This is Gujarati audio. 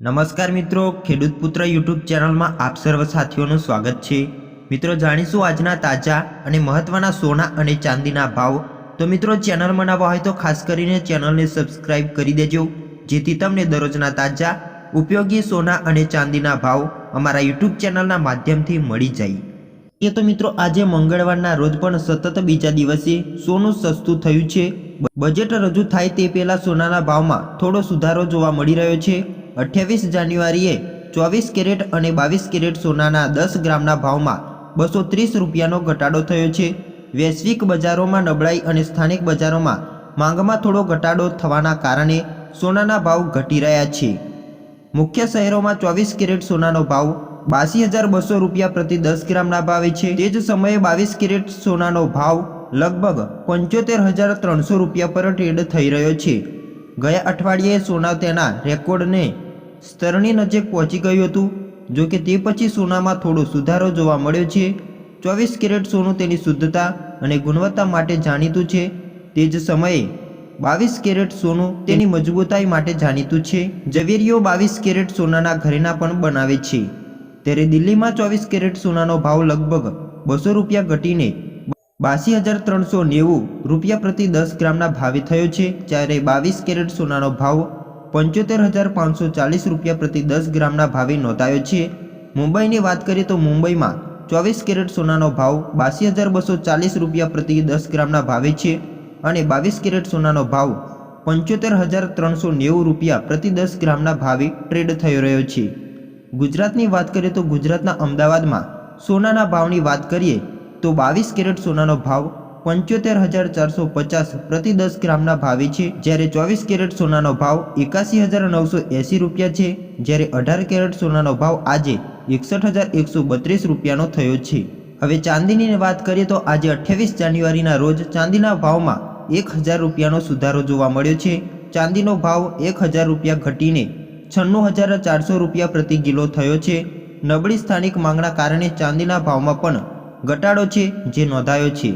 નમસ્કાર મિત્રો, ખેડૂત પુત્ર યુટ્યુબ ચેનલમાં આપ સર્વ સાથીઓનું સ્વાગત છે. મિત્રો, જાણીશું આજના તાજા અને મહત્વના સોના અને ચાંદીના ભાવ. તો મિત્રો, ચેનલ બનાવવા હોય તો ખાસ કરીને ચેનલને સબસ્ક્રાઇબ કરી દેજો, જેથી તમને દરરોજના તાજા, ઉપયોગી સોના અને ચાંદીના ભાવ અમારા યુટ્યુબ ચેનલના માધ્યમથી મળી જાય. એ તો મિત્રો, આજે મંગળવારના રોજ પણ સતત બીજા દિવસે સોનું સસ્તું થયું છે. બજેટ રજૂ થાય તે પહેલાં સોનાના ભાવમાં થોડો સુધારો જોવા મળી રહ્યો છે. અઠ્યાવીસ જાન્યુઆરીએ ચોવીસ કેરેટ અને બાવીસ કેરેટ સોનાના દસ ગ્રામના ભાવમાં બસો ત્રીસ રૂપિયાનો ઘટાડો થયો છે. વૈશ્વિક બજારોમાં નબળાઈ અને સ્થાનિક બજારોમાં માંગમાં થોડો ઘટાડો થવાના કારણે સોનાના ભાવ ઘટી રહ્યા છે. મુખ્ય શહેરોમાં ચોવીસ કેરેટ સોનાનો ભાવ બાસી હજાર બસો રૂપિયા પ્રતિ દસ ગ્રામના ભાવે છે. તે જ સમયે બાવીસ કેરેટ સોનાનો ભાવ લગભગ પંચોતેર હજાર ત્રણસો રૂપિયા પર ટ્રેડ થઈ રહ્યો છે. ગયા અઠવાડિયે સોના તેના રેકોર્ડને સ્તરની નજીક પહોંચી ગયું હતું. જો કે તે પછી સોનામાં થોડો સુધારો જોવા મળ્યો છે. ચોવીસ કેરેટ સોનું તેની શુદ્ધતા અને ગુણવત્તા માટે જાણીતું છે. તે જ સમયે બાવીસ કેરેટ સોનું તેની મજબૂતાઈ માટે જાણીતું છે. ઝવેરીઓ બાવીસ કેરેટ સોનાના ઘરેણા પણ બનાવે છે. ત્યારે દિલ્હીમાં ચોવીસ કેરેટ સોનાનો ભાવ લગભગ બસો રૂપિયા ઘટીને બાસી હજાર ત્રણસો નેવું રૂપિયા પ્રતિ દસ ગ્રામના ભાવે થયો છે. જ્યારે બાવીસ કેરેટ સોનાનો ભાવ પંચોતેર હજાર પાંચસો ચાલીસ રૂપિયા પ્રતિ દસ ગ્રામના ભાવે નોંધાયો છે. મુંબઈની વાત કરીએ તો મુંબઈમાં ચોવીસ કેરેટ સોનાનો ભાવ બાસી હજાર બસો ચાલીસ રૂપિયા પ્રતિ દસ ગ્રામના ભાવે છે અને બાવીસ કેરેટ સોનાનો ભાવ પંચોતેર હજાર ત્રણસો નેવું રૂપિયા પ્રતિ દસ ગ્રામના ભાવે ટ્રેડ થઈ રહ્યો છે. ગુજરાતની વાત કરીએ તો ગુજરાતના અમદાવાદમાં સોનાના ભાવની વાત કરીએ તો બાવીસ કેરેટ સોનાનો ભાવ પંચોતેર હજાર ચારસો પચાસ પ્રતિ દસ ગ્રામના ભાવે છે. જ્યારે ચોવીસ કેરેટ સોનાનો ભાવ એકાસી હજાર નવસો એંસી રૂપિયા છે. જ્યારે અઢાર કેરેટ સોનાનો ભાવ આજે એકસઠ હજાર એકસો બત્રીસ રૂપિયાનો થયો છે. હવે ચાંદીની વાત કરીએ તો આજે અઠ્યાવીસ જાન્યુઆરીના રોજ ચાંદીના ભાવમાં એક હજાર રૂપિયાનો સુધારો જોવા મળ્યો છે. ચાંદીનો ભાવ એક હજાર રૂપિયા ઘટીને છન્નું હજાર ચારસો રૂપિયા પ્રતિ કિલો થયો છે. નબળી સ્થાનિક માંગના કારણે ચાંદીના ભાવમાં પણ ઘટાડો છે, જે નોંધાયો છે.